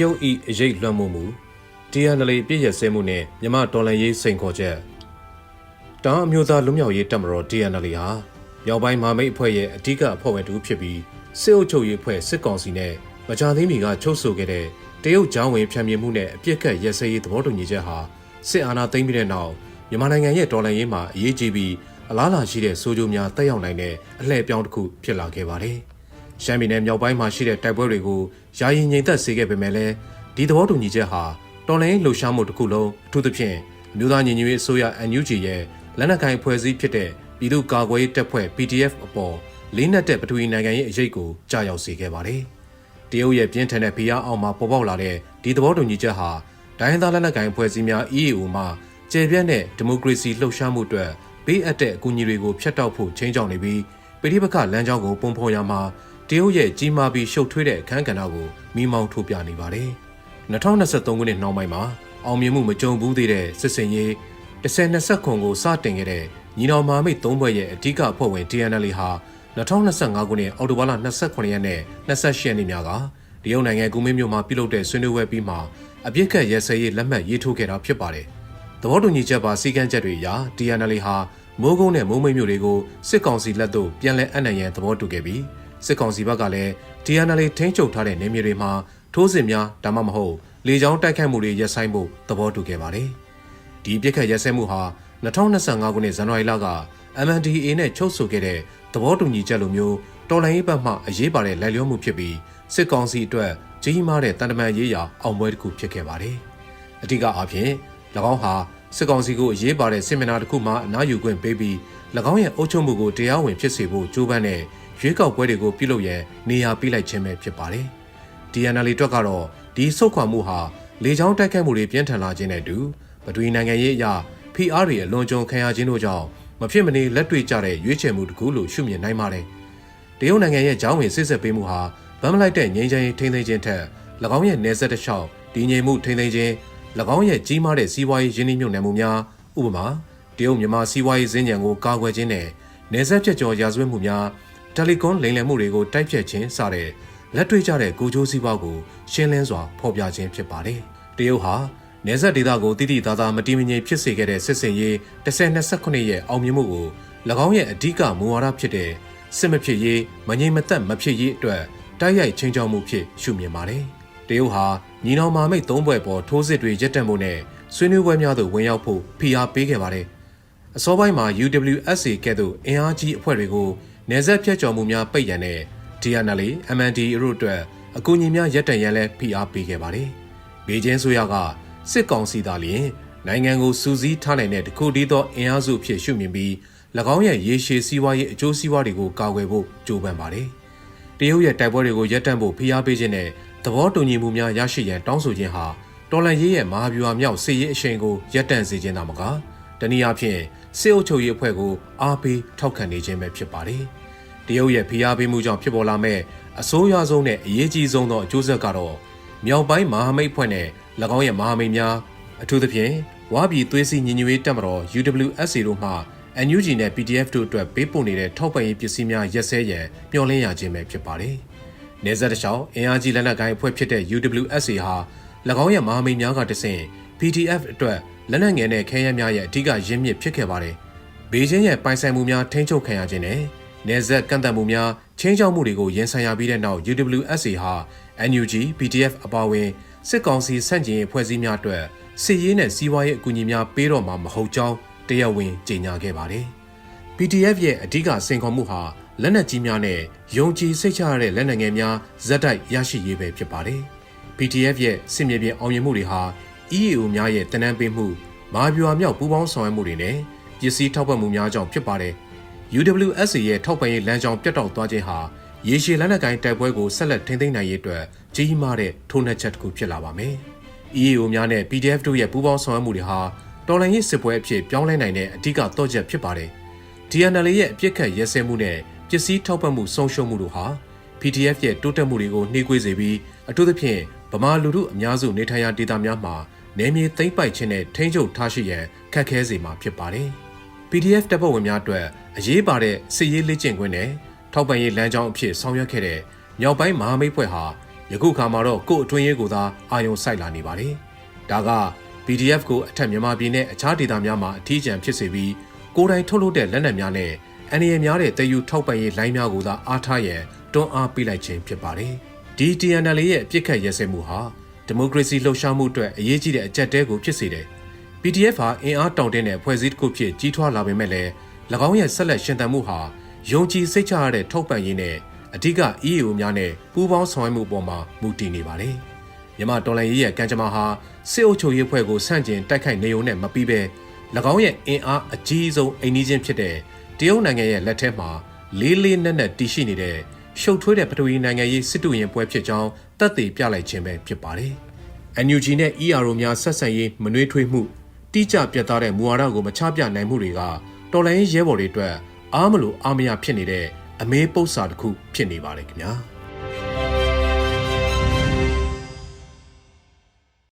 ရုတ်ဤအရေးလွှမ်းမိုးမှုတရားနလေပြည့်ရစဲမှုနဲ့မြမတော်လန်ရေးစိန်ခေါ်ချက်တောင်အမျိုးသားလူမျိုးရေးတပ်မတော် DNL ဟာမြောက်ပိုင်းမဟာမိတ်အဖွဲ့ရဲ့အဓိကအဖွဲ့ဝင်တူဖြစ်ပြီးစစ်အုပ်ချုပ်ရေးအဖွဲ့စစ်ကောင်စီနဲ့မကြာသေးမီကချုပ်ဆိုခဲ့တဲ့တရုတ်ကျောင်းဝင်ဖြန့်မြင်မှုနဲ့အပြစ်ကတ်ရက်စဲရေးသဘောတူညီချက်ဟာစစ်အာဏာသိမ်းပြီးတဲ့နောက်မြန်မာနိုင်ငံရဲ့တော်လှန်ရေးမှာအရေးကြီးပြီးအလားအလာရှိတဲ့ဆိုးကျိုးများတက်ရောက်နိုင်တဲ့အလှည့်အပြောင်းတစ်ခုဖြစ်လာခဲ့ပါတယ်။ ရှမ်းပြည်နယ်မြောက်ပိုင်းမှာရှိတဲ့တိုက်ပွဲတွေကိုယာယီငြိမ်သက်စေခဲ့ပေမဲ့လည်းဒီသဘောတူညီချက်ဟာတော်လှန်ရေးလှုပ်ရှားမှုတစ်ခုလုံးအထူးသဖြင့်အမျိုးသားညီညွတ်ရေးအစိုးရ NUG ရဲ့လက်နက်ကိုင်ဖွဲ့စည်းဖြစ်တဲ့ပြည်သူ့ကာကွယ်ရေးတပ်ဖွဲ့ PDF အပေါ်လေးနက်တဲ့ပထဝီနိုင်ငံရေးအရေးကိုကြားရောက်စေခဲ့ပါတယ်။တရုတ်ရဲ့ပြင်းထန်တဲ့ဖိအားအောက်မှာပေါ်ပေါက်လာတဲ့ဒီသဘောတူညီချက်ဟာဒိုင်းသားလက်နက်ကိုင်ဖွဲ့စည်းများ EAO မှကျေပြန့်တဲ့ဒီမိုကရေစီလှုပ်ရှားမှုအတွက်ဘေးအပ်တဲ့အကူအညီတွေကိုဖျက်တောက်ဖို့ချင်းချောင်းနေပြီးပြည်ပခလမ်းကြောင်းကိုပုံဖော်ရမှာ တရုတ်ရဲ့ကြီးမားပြီးရှုပ်ထွေးတဲ့အခန်းကဏ္ဍကိုမိမောင်းထိုးပြနေပါတယ်။2023ခုနှစ်နှောင်းပိုင်းမှာအောင်မြင်မှုမကြုံဘူးသေးတဲ့စစ်စင်ရေး1020ခွန်ကိုစတင်ခဲ့တဲ့ညီတော်မာမိတ်၃ဘွဲ့ရဲ့အဓိကအဖွဲ့ဝင် DNL ဟာ2025ခုနှစ်အောက်တိုဘာလ29ရက်နဲ့28ရက်နေ့များကတရုတ်နိုင်ငံကူမင်းမြို့မှာပြုလုပ်တဲ့ဆွေးနွေးပွဲပြီးမှအပြစ်ခတ်ရဲစဲရေးလက်မှတ်ရေးထိုးခဲ့တာဖြစ်ပါတယ်။သဘောတူညီချက်ပါစည်းကမ်းချက်တွေအရ DNL ဟာမိုးကုန်းနဲ့မိုးမိတ်မြို့တွေကိုစစ်ကောင်စီလက်သို့ပြန်လည်အပ်နှံရန်သဘောတူခဲ့ပြီး စစ်ကောင်စီဘက်ကလည်း DNL ထိန်းချုပ်ထားတဲ့နေမြေတွေမှာထိုးစစ်များဒါမှမဟုတ်လေကြောင်းတိုက်ခိုက်မှုတွေရပ်ဆိုင်းဖို့သဘောတူခဲ့ပါတယ်။ဒီပြစ်ခတ်ရဲစဲမှုဟာ2025ခုနှစ်ဇန်နဝါရီလက MNDAA နဲ့ချုပ်ဆိုခဲ့တဲ့သဘောတူညီချက်လိုမျိုးတော်လိုင်းရေးဘက်မှအရေးပါတဲ့လိုက်လျောမှုဖြစ်ပြီးစစ်ကောင်စီအတွက်ကြီးမားတဲ့တန်တမန်ရေးရာအောင်ပွဲတစ်ခုဖြစ်ခဲ့ပါတယ်။အဓိကအားဖြင့်၎င်းဟာစစ်ကောင်စီကိုအရေးပါတဲ့စစ်မျက်နှာတစ်ခုမှအနားယူခွင့်ပေးပြီး၎င်းရဲ့အုပ်ချုပ်မှုကိုတရားဝင်ဖြစ်စေဖို့ကြိုးပမ်းတဲ့ ရွေးကောက်ပွဲတွေကိုပြုလုပ်ရန်နေရာပေးလိုက်ခြင်းပဲဖြစ်ပါတယ်။ DNL အတွက်ကတော့ဒီဆုတ်ခွာမှုဟာလေကြောင်းတိုက်ခိုက်မှုတွေပြင်းထန်လာခြင်းနဲ့အတူပထဝီနိုင်ငံရေးအရာ PR တွေအလွန်ကြုံခံရခြင်းတို့ကြောင့်မဖြစ်မနေလက်တွေ့ကျတဲ့ရွေးချယ်မှုတစ်ခုလို့ရှုမြင်နိုင်ပါတယ်။တရုတ်နိုင်ငံရဲ့ကြောင်းဝင်စစ်ဆက်ပေးမှုဟာဗမ်းမလိုက်တဲ့ငြိမ်းချမ်းရေးထိန်းသိမ်းခြင်းထက်၎င်းရဲ့နေဆက်တစ်လျှောက်တည်ငြိမ်မှုထိန်းသိမ်းခြင်း၎င်းရဲ့ကြီးမားတဲ့စီးပွားရေးရင်းနှီးမြှုပ်နှံမှုများဥပမာတရုတ်မြန်မာစီးပွားရေးစင်ကြံကိုကာကွယ်ခြင်းနဲ့နေဆက်ချက်ကျော်ရာဇဝတ်မှုများ တယ်လီကွန်လိမ်လည်မှုတွေကိုတိုက်ဖြတ်ခြင်းစတဲ့လက်တွေ့ကျတဲ့ကိုချိုးစည်းပွားကိုရှင်းလင်းစွာဖော်ပြခြင်းဖြစ်ပါတယ်။တရုတ်ဟာနေဆက်ဒေသကိုတိတိသားသားမတိမငြိမ်ဖြစ်စေခဲ့တဲ့စစ်စင်ရေး1029ရဲ့အောင်မြင်မှုကို၎င်းရဲ့အဓိကမူဝါဒဖြစ်တဲ့စစ်မဖြစ်ရေးမငြိမ်မသက်မဖြစ်ရေးအတွက်တိုက်ရိုက်ချင်းချောက်မှုဖြစ်ရှုမြင်ပါတယ်။တရုတ်ဟာညီနောင်မာမိတ်သုံးဘွဲ့ပေါ်ထိုးစစ်တွေရပ်တန့်ဖို့နဲ့ဆွေးနွေးပွဲများသို့ဝင်ရောက်ဖို့ဖိအားပေးခဲ့ပါတယ်။အစောပိုင်းမှာ UWSA ကဲ့သို့အင်အားကြီးအဖွဲ့တွေကို နေဆက်ဖြတ်ကျော်မှုများပိတ်ရန်နဲ့ DNL MND တို့အတွက်အကူအညီများရပ်တန့်ရန်လည်းဖိအားပေးခဲ့ပါတယ်။ဘေကျင်းဆိုရကစစ်ကောင်စီသားလျင်နိုင်ငံကိုစူးစီးထားနိုင်တဲ့တခုတည်းသောအင်အားစုဖြစ်ရှုမြင်ပြီး၎င်းရဲ့ရေရှည်စီးပွားရေးအကျိုးစီးပွားတွေကိုကာကွယ်ဖို့ကြိုးပမ်းပါတယ်။တရုတ်ရဲ့တိုက်ပွဲတွေကိုရပ်တန့်ဖို့ဖိအားပေးခြင်းနဲ့သဘောတူညီမှုများရရှိရန်တောင်းဆိုခြင်းဟာတော်လန်ရေးရဲ့မဟာဗျူဟာမြောက်စစ်ရေးအရှိန်ကိုရပ်တန့်စေခြင်းသာမကတနည်းအားဖြင့် စစ်အုပ်ချုပ်ရေးအဖွဲ့ကိုအားပေးထောက်ခံနေခြင်းပဲဖြစ်ပါတယ်။တရုတ်ရဲ့ဖိအားပေးမှုကြောင့်ဖြစ်ပေါ်လာမဲ့အဆိုးရွားဆုံးနဲ့အရေးကြီးဆုံးသောအကျိုးဆက်ကတော့မြောက်ပိုင်းမဟာမိတ်ဖွဲ့နဲ့၎င်းရဲ့မဟာမိတ်များအထူးသဖြင့်ဝါပြည်သွေးစည်းညီညွတ်ရေးတပ်မတော် UWSA တို့မှ NUG နဲ့ PDF တို့အတွက်ပေးပို့နေတဲ့ထောက်ပံ့ရေးပစ္စည်းများရက်စဲရန်မျှော်လင့်ရခြင်းပဲဖြစ်ပါတယ်။နေဆက်တလျှောက်အင်အားကြီးလက်နက်ကိုင်အဖွဲ့ဖြစ်တဲ့ UWSA ဟာ၎င်းရဲ့မဟာမိတ်များကတဆင့် PDF အတွက်လက်နက်ငယ်နဲ့ခဲယမ်းများရဲ့အဓိကရင်းမြစ်ဖြစ်ခဲ့ပါတယ်။ဘေကျင်းရဲ့ပိုင်ဆိုင်မှုများထိန်းချုပ်ခံရခြင်းနဲ့နေဆက်ကန့်သတ်မှုများချင်းချောက်မှုတွေကိုရင်ဆိုင်ရပြီးတဲ့နောက် UWSA ဟာ NUG PDF အပါအဝင်စစ်ကောင်စီဆန့်ကျင်ရေးဖွဲ့စည်းများအတွက်စစ်ရေးနဲ့စီးပွားရေးအကူအညီများပေးတော့မှာမဟုတ်ကြောင်းတရားဝင်ကြေညာခဲ့ပါတယ်။ PDF ရဲ့အဓိကစိန်ခေါ်မှုဟာလက်နက်ကြီးများနဲ့ယုံကြည်စိတ်ချရတဲ့လက်နက်ငယ်များဇက်တိုက်ရရှိရေးပဲဖြစ်ပါတယ်။ PDF ရဲ့စစ်မြေပြင်အောင်မြင်မှုတွေဟာ EAO များရဲ့တနန်းပေးမှုမာဗျူဟာမြောက်ပူးပေါင်းဆောင်ရွက်မှုတွေနဲ့ပစ္စည်းထောက်ပံ့မှုများကြောင့်ဖြစ်ပါတယ်။ UWSA ရဲ့ထောက်ပံ့ရေးလမ်းကြောင်းပြတ်တောက်သွားခြင်းဟာရေရှည်လက်နက်ကိုင်တိုက်ပွဲကိုဆက်လက်ထိန်းသိမ်းနိုင်ရေးအတွက်ကြီးမားတဲ့ထိုးနှက်ချက်တစ်ခုဖြစ်လာပါမယ်။ EAO များနဲ့ PDF တို့ရဲ့ပူးပေါင်းဆောင်ရွက်မှုတွေဟာတော်လှန်ရေးစစ်ပွဲအဖြစ်ပြောင်းလဲနိုင်တဲ့အဓိကတော့ချက်ဖြစ်ပါတယ်။ DNL ရဲ့အပြစ်ခတ်ရဲစဲမှုနဲ့ပစ္စည်းထောက်ပံ့မှုဆုံးရှုံးမှုတို့ဟာ PDF ရဲ့တိုးတက်မှုတွေကိုနှေးကွေးစေပြီးအထူးသဖြင့်ဗမာလူထုအများစုနေထိုင်ရာဒေသများမှာ နေမြေသိမ့်ပိုက်ခြင်းနဲ့ထိန်းချုပ်ထားရှိရန်ခက်ခဲစေမှာဖြစ်ပါတယ်။ PDF တပ်ဖွဲ့ဝင်များအတွက်အရေးပါတဲ့စစ်ရေးလေ့ကျင့်ခွင့်နဲ့ထောက်ပံ့ရေးလမ်းကြောင်းအဖြစ်ဆောင်ရွက်ခဲ့တဲ့မြောက်ပိုင်းမဟာမိတ်ဖွဲ့ဟာယခုခါမှာတော့ကို့အတွင်းရေးကိုသာအာယုံစိုက်လာနေပါတယ်။ဒါက PDF ကိုအထက်မြန်မာပြည်နဲ့အခြားဒေသများမှာအထီးကျန်ဖြစ်စေပြီးကိုယ်တိုင်ထုတ်လုပ်တဲ့လက်နက်များနဲ့အန္တရာယ်များတဲ့တည်ယူထောက်ပံ့ရေးလိုင်းများကိုသာအားထားရန်တွန်းအားပေးလိုက်ခြင်းဖြစ်ပါတယ်။ဒီ TNL ရဲ့အပြစ်ခတ်ရဲစဲမှုဟာ ဒီမိုကရေစီလှုပ်ရှားမှုအတွက်အရေးကြီးတဲ့အကြက်တဲကိုဖြစ်စေတယ်။ PDF ဟာအင်အားတောင့်တင်းတဲ့ဖွဲ့စည်းတစ်ခုဖြစ်ကြီးထွားလာပေမဲ့လည်း၎င်းရဲ့ဆက်လက်ရှင်သန်မှုဟာယုံကြည်စိတ်ချရတဲ့ထောက်ပံ့ရေးနဲ့အဓိက EAO များနဲ့ပူးပေါင်းဆောင်ရွက်မှုပေါ်မှာမူတည်နေပါတယ်။မြမတော်လန်ရေးရဲ့ကံကြမ္မာဟာစစ်အုပ်ချုပ်ရေးဖွဲ့ကိုဆန့်ကျင်တိုက်ခိုက်နေုံနဲ့မပြီးပဲ၎င်းရဲ့အင်အားအကြီးဆုံးအိမ်နီးချင်းဖြစ်တဲ့တရုတ်နိုင်ငံရဲ့လက်ထက်မှာလေးလေးနက်နက်တည်ရှိနေတဲ့ ရှုပ်ထွေးတဲ့ပထဝီနိုင်ငံရေးစစ်တူရင်ပွဲဖြစ်ကြောင်းတပ်သေးပြလိုက်ခြင်းပဲဖြစ်ပါတယ်။ NUG နဲ့ ERO များဆက်ဆံရေးမနှွေးထွေးမှုတိကျပြတ်သားတဲ့မူဝါဒကိုမချပြနိုင်မှုတွေကတော်လိုင်းရဲဘော်တွေအတွက်အားမလို့အားမရဖြစ်နေတဲ့အမေးပု္ပ္ပစာတစ်ခုဖြစ်နေပါတယ်ခင်ဗျာ။